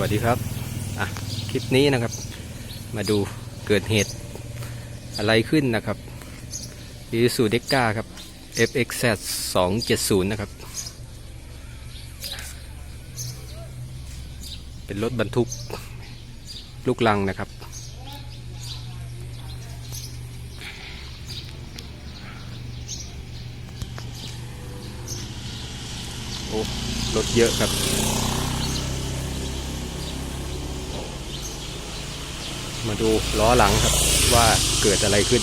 วัสดีครับอะคลิปนี้นะครับ มาดูเกิดเหตุอะไรขึ้นนะครับยูซูเด็กก้าครับ FXZ 270 นะครับ เป็นรถบรรทุกลูกลังนะครับ โอ้ รถเยอะครับ มาดูล้อหลังครับว่าเกิดอะไรขึ้น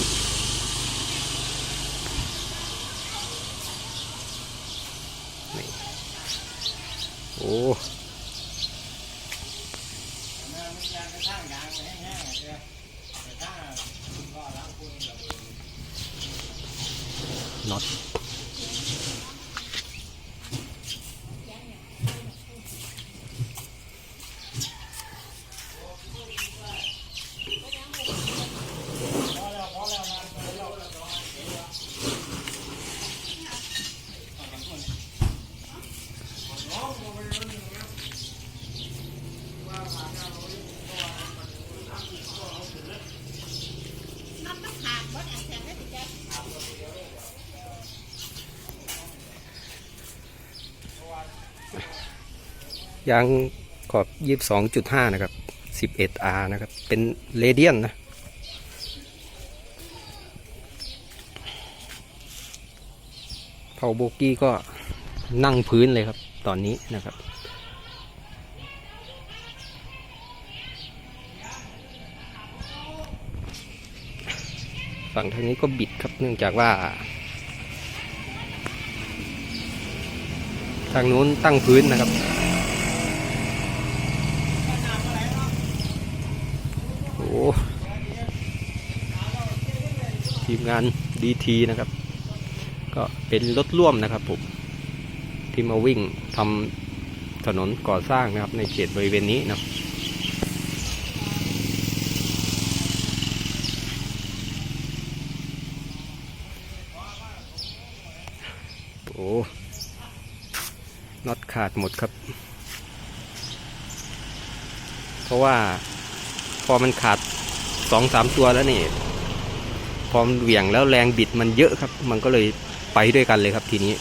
นี่โอ้น็อต ยางขอบ 22.5 นะครับ 11R นะครับ เป็นเรเดียนนะ เผาโบกี้ก็นั่งพื้นเลยครับ ตอนนี้นะครับ ฝั่งทางนี้ก็บิดครับเนื่องจากว่า ทางนู้นตั้งพื้นนะครับ โอ้ทีมงานดีทีนะครับ ก็เป็นรถร่วมนะครับผมที่มาวิ่งทำถนนก่อสร้างนะครับในเขตบริเวณนี้นะครับ โอ้น็อตขาดหมดครับ เพราะว่าพอมันขาดสองสามตัวแล้วนี่พอมันเหวี่ยงแล้วแรงบิดมันเยอะครับ มันก็เลยไปด้วยกันเลยครับทีนี้